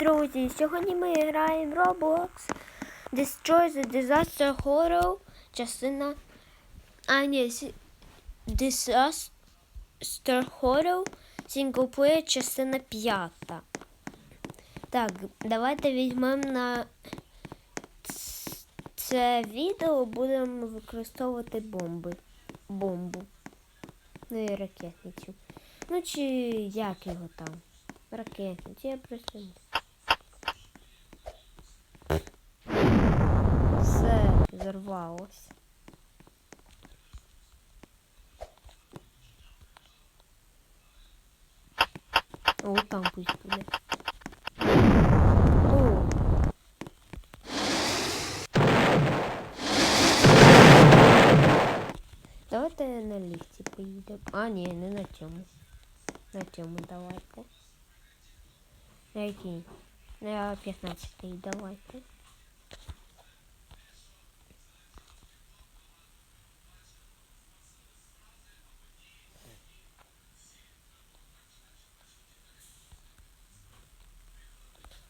друзі! Сьогодні ми граємо Roblox Destroy the Disaster Horror, частина. А, ні, Disaster Horror Singleplayer, частина п'ята. Так, давайте візьмемо на це відео, будемо використовувати бомби. Бомбу. Ну і ракетницю. Ну чи як його там? Ракетницю, я просто. не- Все зарвалось. О, там пусть буде. О. Давайте на ліфті поїдемо. А, ні, не на цьому. На цьому давайте. На який? На 15 давайте.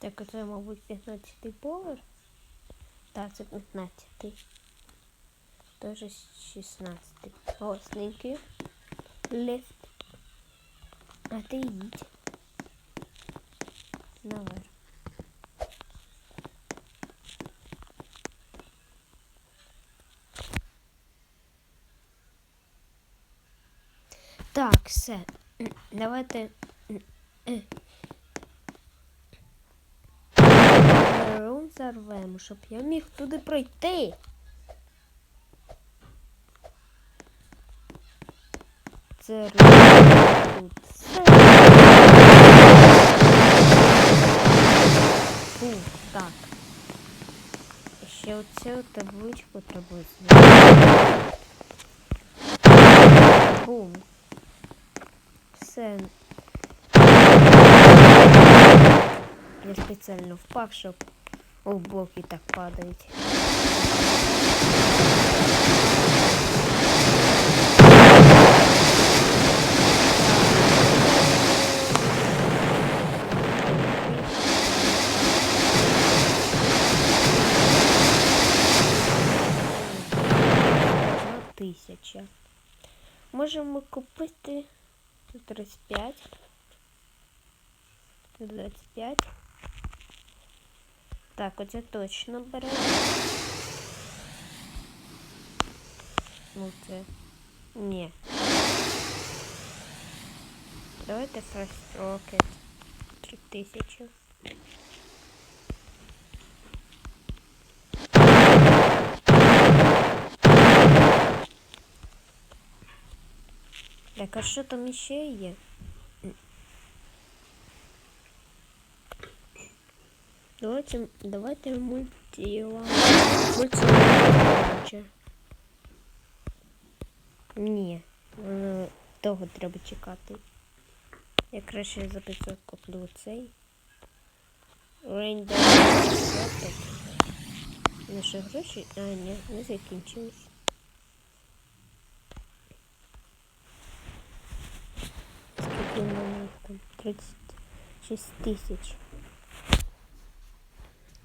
Так, це, мабуть, 15 поверх. Так, це 15. Тоже 16. Госненький. Ліфт. А ти їдь. Наверх. Так, все. Давайте. М. Зарвемо, щоб я міг туди пройти. Це тут. Фу, так. Ще оцю табличку треба зняти. Бум. Все. Я спеціально впав, щоб у блоки так падають. Тисяча. Можемо купити 35. 25. Так, оце точно беремо. Ну це. Ні. Давайте First Rocket. 3000. Так, а що там ще є? Давайте, давайте мультила. Мультила. Ні, воно довго треба чекати. Я краще за 500 куплю цей. Рейндер. Наші гроші. А, ні, не закінчились. Скільки мене там? 36 тисяч.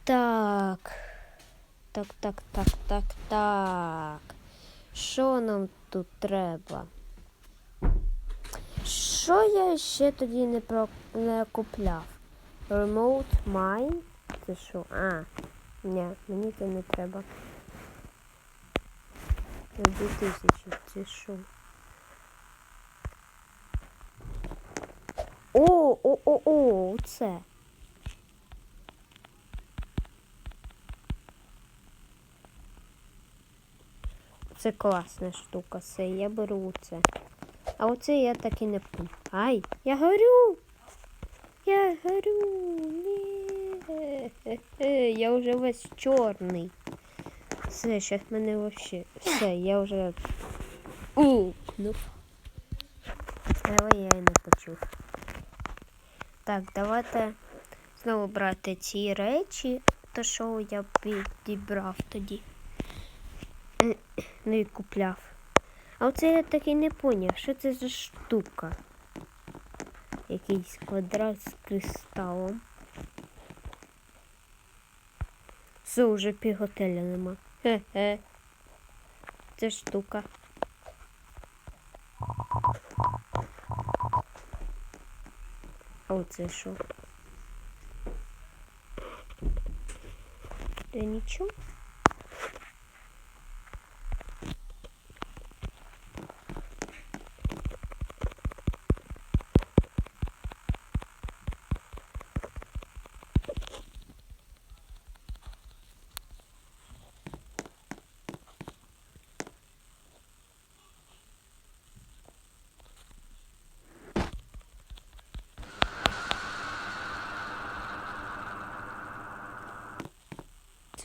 Так. Так, так, так, так, так. Що нам тут треба? Що я ще тоді не, про... не купляв? Remote Mine? Це що? А, ні, мені це не треба. Це 2000, це що? О, о, о, о, це. Це класна штука, все, я беру це. А оце я так і не пам'ятаю. Ай, я горю! Я горю! Ні. Я вже весь чорний. Все, зараз мене вообще. Все, я вже укнув. Але я і не почув. Так, давайте знову брати ці речі, то що я підібрав тоді. Е, Ну купляв. А оце я так і не поняв, що це за штука. Якийсь квадрат з кристалом. Все, уже півготеля нема. Хе-хе. Це штука. А оце що? Та нічого.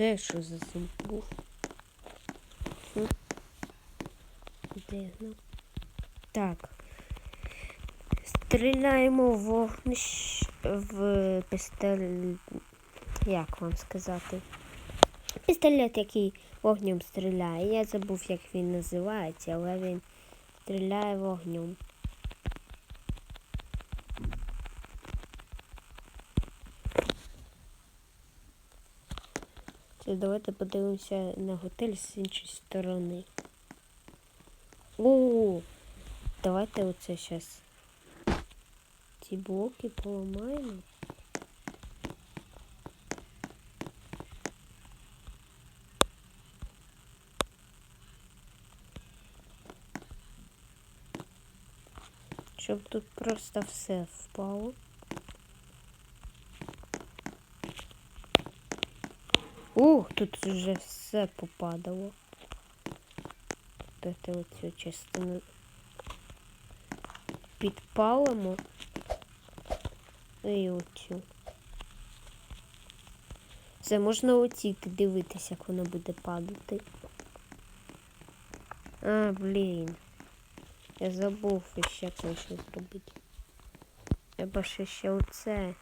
Це що за звук був? Дивно. Так. Стріляємо в вогнищ в пістолет. Як вам сказати? Пістолет, який вогнем стріляє. Я забув, як він називається, але він стріляє вогнем. Давайте подивимося на готель з іншої сторони. О, давайте оце зараз. Ці блоки поламаємо. Щоб тут просто все впало. Тут вже все попадало. Дайте оцю частину підпалимо. І оцю. Це можна оціти дивитися, як воно буде падати. А, блін. Я забув ще кое-що зробити. Треба ще ще оце.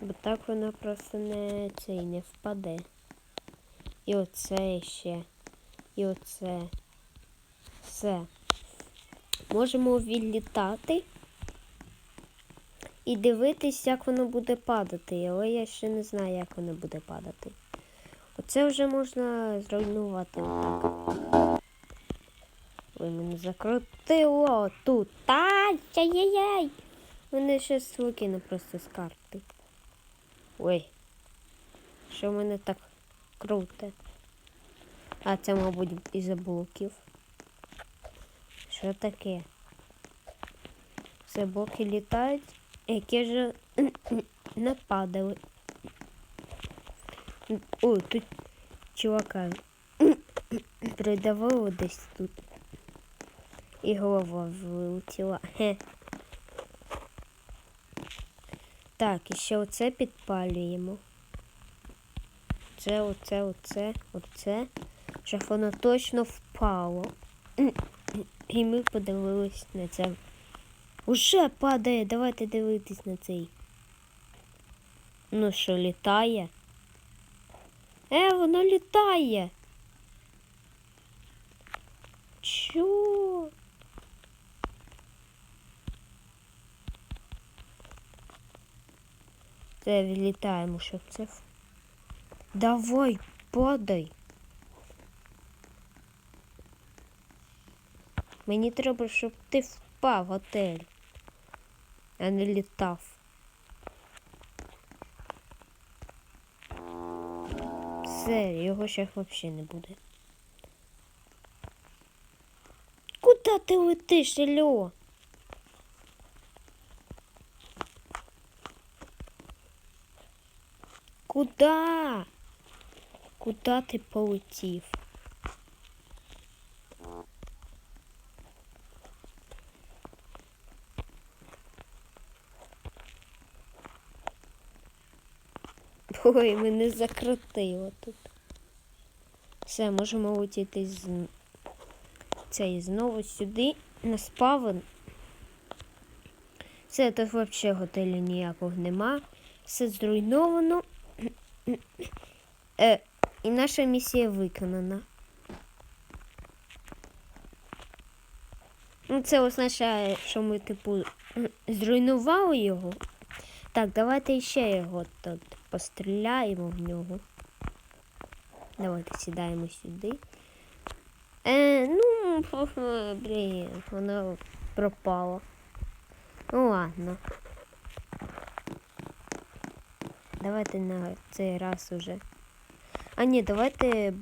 Бо так вона просто не цей не впаде. І оце ще. І оце. Все. Можемо відлітати і дивитись, як воно буде падати, але я ще не знаю, як воно буде падати. Оце вже можна зруйнувати отак. Ой, мене закрутило тут. Ай-яй-яй! Мене ще викине просто з карти. Ой. Що в мене так круте? А це, мабуть, із блоків. Що таке? Це блоки літають, які ж не падали. Ой, тут чувака придавило десь тут. І голова вилетіла. Хе. Так, і ще оце підпалюємо. Це, оце, оце, оце. Щоб воно точно впало. І ми подивились на це. Уже падає, давайте дивитись на цей. Ну що, літає? Е, воно літає. Чо? Це відлітаємо, щоб це. Давай, падай. Мені треба, щоб ти впав в готель, а не літав. Все, його ще взагалі не буде. Куда ти летиш, Ільо? Куда? Куда ти полетів? Ой, мене закрутило тут. Все, можемо летіти з цей знову сюди на спавн. Все, тут взагалі готелю ніякого нема. Все зруйновано. Е, і наша місія виконана. Ну, це означає, що ми, типу, зруйнували його. Так, давайте ще його тут постріляємо в нього. Давайте сідаємо сюди. Е, ну, блін, воно пропало. Ну ладно. Давайте на цей раз уже. А ні, давайте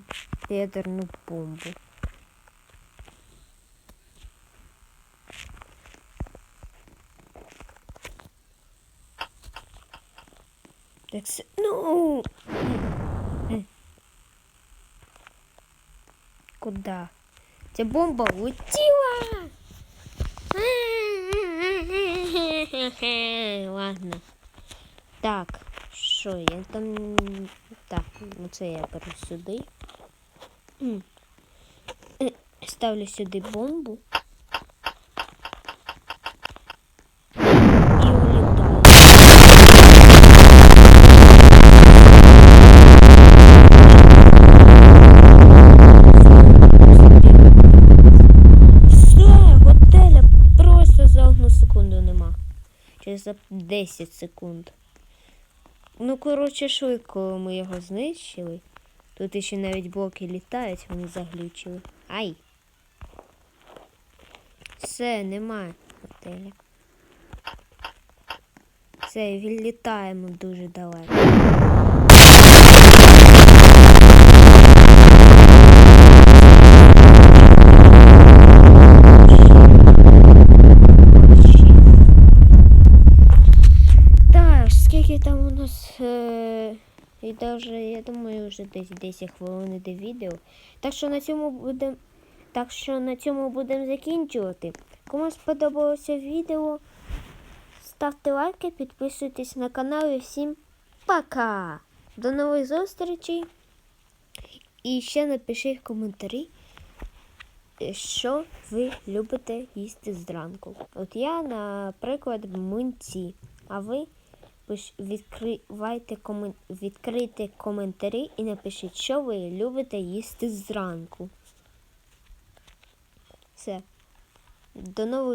ядерну бомбу. Так, с- ну. Куда? Ця бомба улетіла. Ладно. Так, що я там. Так, ну це я беру сюди. Ставлю сюди бомбу. За 10 секунд. Ну, коротше, швидко ми його знищили. Тут ще навіть блоки літають, вони заглючили. Ай! Все, немає готеля. Все, відлітаємо дуже далеко. Даже, я думаю, вже десь 10 хвилин іде відео. Так що на цьому будемо. Так що на цьому будемо закінчувати. Кому сподобалося відео, ставте лайки, підписуйтесь на канал і всім пока! До нових зустрічей. І ще напишіть в коментарі, що ви любите їсти зранку. От я, наприклад, млинці, а ви відкривайте комен... відкрийте коментарі і напишіть, що ви любите їсти зранку. Все. До нових